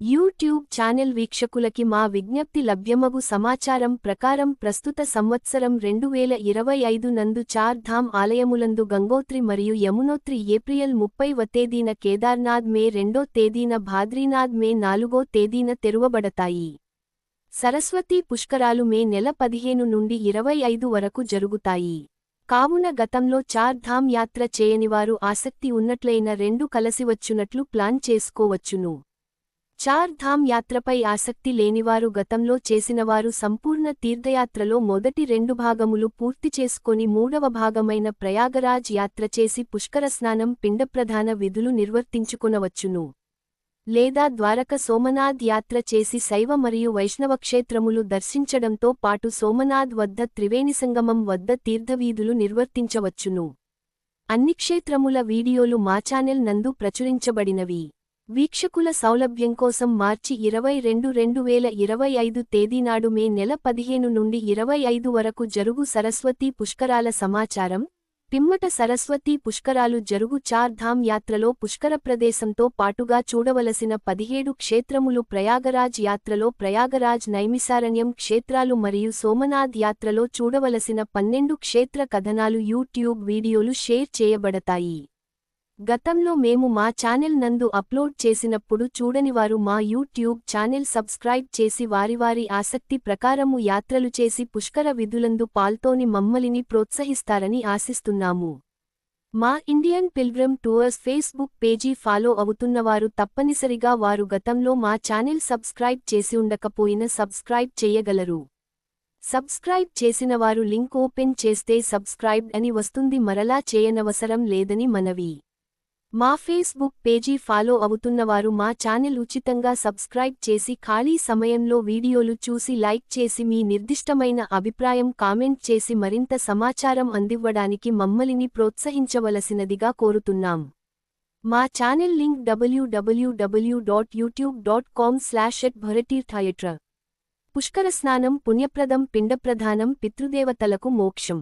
YouTube channel వీక్షకులకి మా విజ్ఞప్తి లభ్యమగు సమాచారం ప్రకారం ప్రస్తుత సంవత్సరం రెండు వేల ఇరవై ఐదు నందు చార్ ధామ్ ఆలయములందు గంగోత్రి మరియు యమునోత్రి ఏప్రిల్ ముప్పైవ తేదీన కేదార్నాథ్ మే రెండో తేదీన భాద్రీనాథ్ మే నాలుగో తేదీన తెరువబడతాయి. సరస్వతీ పుష్కరాలు మే నెల పదిహేను నుండి ఇరవై ఐదు వరకు జరుగుతాయి. కావున గతంలో చార్ ధామ్ యాత్ర చేయనివారు ఆసక్తి ఉన్నట్లయిన రెండు కలసివచ్చునట్లు ప్లాన్ చేసుకోవచ్చును. చార్ ధామ్ యాత్రపై ఆసక్తి లేనివారు గతంలో చేసినవారు సంపూర్ణ తీర్థయాత్రలో మొదటి రెండు భాగములు పూర్తి చేసుకొని మూడవ భాగమైన ప్రయాగరాజ్ యాత్ర చేసి పుష్కరస్నానం పిండప్రధాన విధులు నిర్వర్తించుకునవచ్చును. లేదా ద్వారక సోమనాథ్ యాత్ర చేసి శైవ మరియు వైష్ణవ క్షేత్రములు దర్శించడంతో పాటు సోమనాథ్ వద్ద త్రివేణి సంగమం వద్ద తీర్థవీధులు నిర్వర్తించవచ్చును. అన్ని క్షేత్రముల వీడియోలు మా ఛానెల్ నందు ప్రచురించబడినవి. వీక్షకుల సౌలభ్యం కోసం మార్చి ఇరవై రెండు రెండు వేల ఇరవై ఐదు తేదీనాడు మే నెల పదిహేను నుండి ఇరవై ఐదు వరకు జరుగు సరస్వతీ పుష్కరాల సమాచారం. పిమ్మట సరస్వతీ పుష్కరాలు జరుగు చార్ధామ్ యాత్రలో పుష్కర ప్రదేశంతో పాటుగా చూడవలసిన పదిహేడు క్షేత్రములు ప్రయాగరాజ్ యాత్రలో ప్రయాగరాజ్ నైమిసారణ్యం క్షేత్రాలు మరియు సోమనాథ్ యాత్రలో చూడవలసిన పన్నెండు క్షేత్ర కథనాలు యూట్యూబ్ వీడియోలు షేర్ చేయబడతాయి. గతంలో మేము మా ఛానెల్ నందు అప్లోడ్ చేసినప్పుడు చూడనివారు మా యూట్యూబ్ ఛానెల్ సబ్స్క్రైబ్ చేసి వారివారి ఆసక్తి ప్రకారము యాత్రలు చేసి పుష్కర విధులందు పాల్తోని మమ్మలిని ప్రోత్సహిస్తారని ఆశిస్తున్నాము. మా Indian pilgrim tours Facebook page follow అవుతున్నవారు తప్పనిసరిగా వారు గతంలో మా ఛానెల్ సబ్స్క్రైబ్ చేసి ఉండకపోయిన సబ్స్క్రైబ్ చేయగలరు. సబ్స్క్రైబ్ చేసినవారు లింక్ ఓపెన్ చేస్తే సబ్స్క్రైబ్డ్ అని వస్తుంది మరలా చేయనవసరం లేదని మనవి. మా ఫేస్బుక్ పేజీ ఫాలో అవుతున్నవారు మా ఛానెల్ ఉచితంగా సబ్స్క్రైబ్ చేసి ఖాళీ సమయంలో వీడియోలు చూసి లైక్ చేసి మీ నిర్దిష్టమైన అభిప్రాయం కామెంట్ చేసి మరింత సమాచారం అందివ్వడానికి మమ్మలిని ప్రోత్సహించవలసినదిగా కోరుతున్నాం. మా channel link WWW dot YouTube dot com slash at భరతీర్థయట్ర పుష్కర స్నానం పుణ్యప్రదం పిండప్రధానం పితృదేవతలకు మోక్షం.